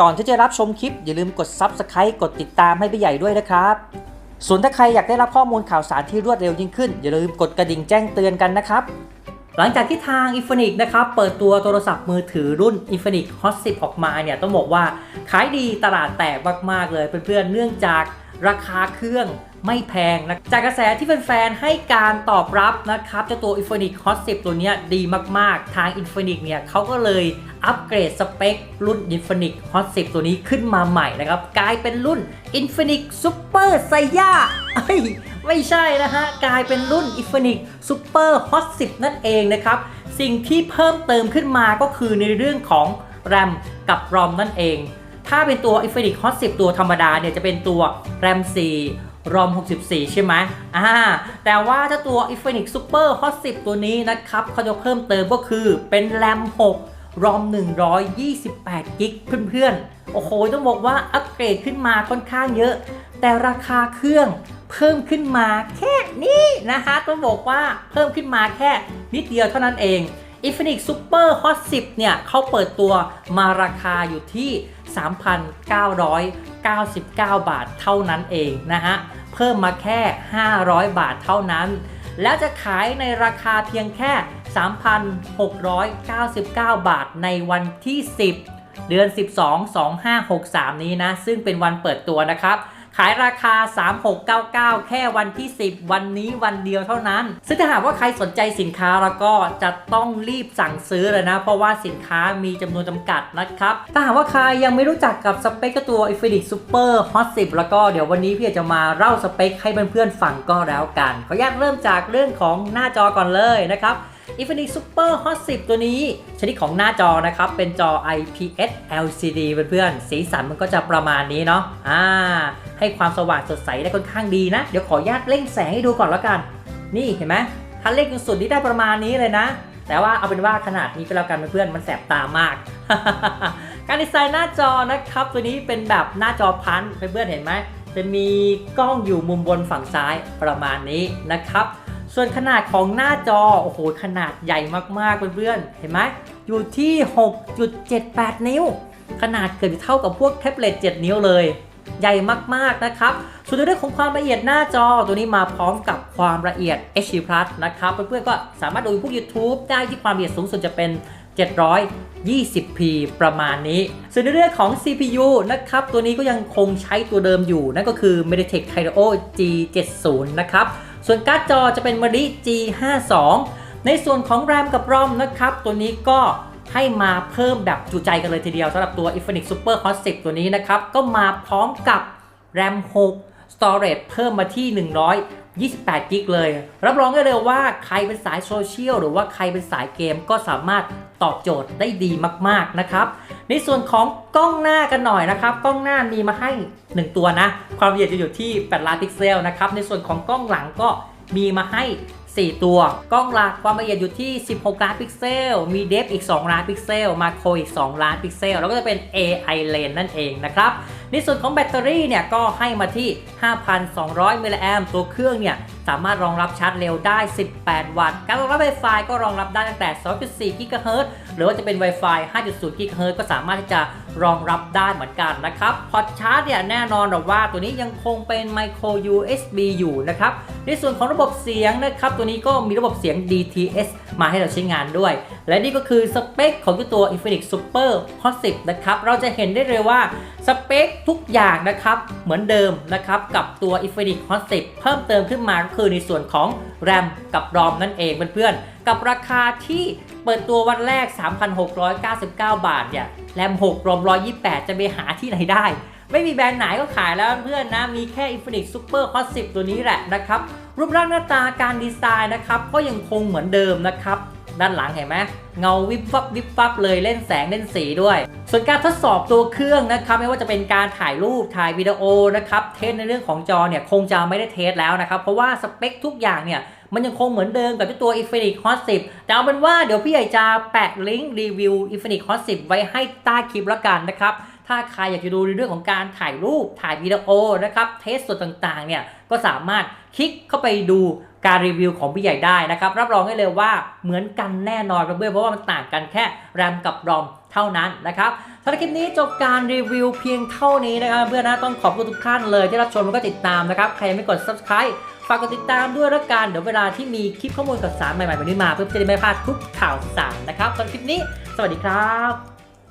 ก่อนที่จะรับชมคลิป อย่าลืมกด Subscribe กดติดตามให้พี่ใหญ่ด้วยนะครับ ส่วนถ้าใครอยากได้รับข้อมูลข่าวสารที่รวดเร็วยิ่งขึ้น อย่าลืมกดกระดิ่งแจ้งเตือนกันนะครับ หลังจากที่ทาง i n f i n i x นะครับ เปิดตัวโทรศัพท์มือถือรุ่น i n f i n i x Hot 10 ออกมาเนี่ยต้องบอกว่าขายดีตลาดแตกมากๆเลยเพื่อนๆเนื่องจาก ราคาเครื่องไม่แพงนะจากกระแสที่แฟนๆ ให้การตอบรับนะครับเจ้าตัว i n f i n i x Hot 10 ตัวนี้ดีมากๆ ทาง i n f i n i x เนี่ยเขาก็เลยอัปเกรดสเปค รุ่น i n f i n i x Hot 10 ตัวนี้ขึ้นมาใหม่นะครับ กลายเป็นรุ่น i n f i n i x Super s a y a ไม่ใช่นะฮะ กลายเป็นรุ่น i n f i n i x Super Hot 10 นั่นเองนะครับ สิ่งที่เพิ่มเติมขึ้นมาก็คือในเรื่องของ RAM กับ ROM นั่นเอง ถ้าเป็นตัว Infinix Hot 10 ตัวธรรมดาเนี่ยจะเป็นตัว RAM 4 ROM 64 ใช่ไหมอ่า แต่ว่าถ้าตัว Infinix Super Hot 10 ตัวนี้นะครับเขาจะเพิ่มเติมก็คือเป็น RAM 6 ROM 128กิกเพื่อนๆ โอ้โห ต้องบอกว่าอัปเกรดขึ้นมาค่อนข้างเยอะ แต่ราคาเครื่องเพิ่มขึ้นมาแค่นี้นะคะต้องบอกว่าเพิ่มขึ้นมาแค่นิดเดียวเท่านั้นเอง Infinix Super Hot 10 เนี่ยเขาเปิดตัวมาราคาอยู่ที่ 3,999 บาทเท่านั้นเองนะฮะ เพิ่มมาแค่ 500 บาทเท่านั้น แล้วจะขายในราคาเพียงแค่ 3,699 บาทในวันที่ 10 เดือน 12 2563 นี้นะ ซึ่งเป็นวันเปิดตัวนะครับ ขายราคา 3699 แค่วันที่ 10 วันนี้วันเดียวเท่านั้น ซึ่งถ้าหากว่าใครสนใจสินค้าแล้วก็จะต้องรีบสั่งซื้อเลยนะ เพราะว่าสินค้ามีจำนวนจำกัดนะครับ ถ้าหากว่าใครยังไม่รู้จักกับสเปคตัว Infinix Super Hot 10 แล้วก็เดี๋ยววันนี้พี่จะมาเล่าสเปคให้เพื่อนๆฟังก็แล้วกันขออนุญาตเริ่มจากเรื่องของหน้าจอก่อนเลยนะครับ Infinix Super Hot 10 ตัวนี้ ชนิดของหน้าจอนะครับ เป็นจอ IPS LCD เพื่อนๆ สีสันมันก็จะประมาณนี้เนาะอ่า ให้ความสว่างสดใสได้ค่อนข้างดีนะ เดี๋ยวขออนุญาตเร่งแสงให้ดูก่อนแล้วกัน นี่เห็นไหมถ้าเร่งจนสุดนี่ได้ประมาณนี้เลยนะ แต่ว่าเอาเป็นว่าขนาดนี้ก็แล้วกันเพื่อนๆมันแสบตามาก การดีไซน์หน้าจอนะครับ ตัวนี้เป็นแบบหน้าจอพันเพื่อนๆเห็นไหมจะมีกล้องอยู่มุมบนฝั่งซ้ายประมาณนี้นะครับ ส่วนขนาดของหน้าจอโอ้โหขนาดใหญ่มากๆเพื่อนๆเห็นไหมอยู่ที่ 6.78 นิ้ว ขนาดเกือบจะเท่ากับพวกแท็บเล็ต 7 นิ้วเลย ใหญ่มากๆนะครับ ส่วนในเรื่องของความละเอียดหน้าจอตัวนี้มาพร้อมกับความละเอียด HD Plus นะครับเพื่อนๆก็สามารถดูพวก YouTube ได้ที่ความละเอียดสูงสุดจะเป็น 720p ประมาณนี้ ส่วนในเรื่องของ CPU นะครับ ตัวนี้ก็ยังคงใช้ตัวเดิมอยู่ นั่นก็คือ MediaTek Helio G70 นะครับ ส่วนการ์ดจอจะเป็น Mali G52 ในส่วนของ RAM กับ ROM นะครับ ตัวนี้ก็ ให้มาเพิ่มแบบจุใจกันเลยทีเดียวสำหรับตัว Infinix Super Hot 10 ตัวนี้นะครับ ก็มาพร้อมกับ RAM 6 Storage เพิ่มมาที่ 128กิกเลย รับรองได้เลยว่าใครเป็นสายโซเชียลหรือว่าใครเป็นสายเกมก็สามารถตอบโจทย์ได้ดีมากๆนะครับ ในส่วนของกล้องหน้ากันหน่อยนะครับ กล้องหน้ามีมาให้ 1 ตัวนะ ความละเอียดจะอยู่ที่8ล้านพิกเซลนะครับ ในส่วนของกล้องหลังก็มีมาให้ 4 ตัว กล้องหลักความละเอียดอยู่ที่ 16 ล้านพิกเซล มีเดฟอีก 2 ล้านพิกเซล มาโคอีก 2 ล้านพิกเซล แล้วก็จะเป็น AI Lens นั่นเองนะครับ ในส่วนของแบตเตอรี่เนี่ยก็ให้มาที่ 5,200มิลลิแอมตัวเครื่องเนี่ยสามารถรองรับชาร์จเร็วได้ 18 วัตต์ การรองรับ Wi-Fi ก็รองรับได้ตั้งแต่ 2.4 กิกะเฮิรตซ์หรือว่าจะเป็น Wi-Fi 5.0 กิกะเฮิรตซ์ก็สามารถที่จะรองรับได้เหมือนกันนะครับ พอร์ตชาร์จเนี่ยแน่นอนหรอกว่าตัวนี้ยังคงเป็น Micro USB อยู่นะครับ ในส่วนของระบบเสียงนะครับ ตัวนี้ก็มีระบบเสียง DTS มาให้เราใช้งานด้วย และนี่ก็คือสเปคของตัว Infinix Super Hot 10นะครับ เราจะเห็นได้เลยว่าสเปคทุกอย่างนะครับ เหมือนเดิมนะครับ กับตัว Infinix Hot 10 เพิ่มเติมขึ้นมาก็คือในส่วนของ RAM กับ ROM นั่นเองเพื่อนๆ กับราคาที่เปิดตัววันแรก 3,699 บาทเนี่ย RAM 6 ROM 128 จะไปหาที่ไหนได้ ไม่มีแบรนด์ไหนก็ขายแล้วเพื่อนนะ มีแค่ Infinix Super Hot 10 ตัวนี้แหละนะครับ รูปร่างหน้าตาการดีไซน์นะครับ ก็ยังคงเหมือนเดิมนะครับ ด้านหลังเห็นไหมเงาวิบวับวิบวับเลยเล่นแสงเล่นสีด้วย ส่วนการทดสอบตัวเครื่องนะครับไม่ว่าจะเป็นการถ่ายรูปถ่ายวิดีโอนะครับเทสในเรื่องของจอเนี่ยคงจะไม่ได้เทสแล้วนะครับเพราะว่าสเปคทุกอย่างเนี่ยมันยังคงเหมือนเดิมกับตัว Infinix Hot 10 แต่เอาเป็นว่าเดี๋ยวพี่ใหญ่จะแปะลิงก์รีวิว Infinix Hot 10 ไว้ให้ใต้คลิปแล้วกันนะครับ ถ้าใครอยากจะดูในเรื่องของการถ่ายรูปถ่ายวิดีโอนะครับเทสส่วนต่างๆเนี่ยก็สามารถคลิกเข้าไปดูการรีวิวของพี่ใหญ่ได้นะครับรับรองได้เลยว่าเหมือนกันแน่นอนเพื่อนเพราะว่ามันต่างกันแค่ RAM กับ ROM เท่านั้นนะครับสำหรับคลิปนี้จบการรีวิวเพียงเท่านี้นะครับเพื่อนนะต้องขอบคุณทุกท่านเลยที่รับชมแล้วก็ติดตามนะครับใครยังไม่กด subscribe ฝากกดติดตามด้วยละกันเดี๋ยวเวลาที่มีคลิปข้อมูลข่าวสารใหม่ๆแบบนี้มาเพื่อจะได้ไม่พลาดทุกข่าวสารนะครับสำหรับคลิปนี้ สวัสดีครับ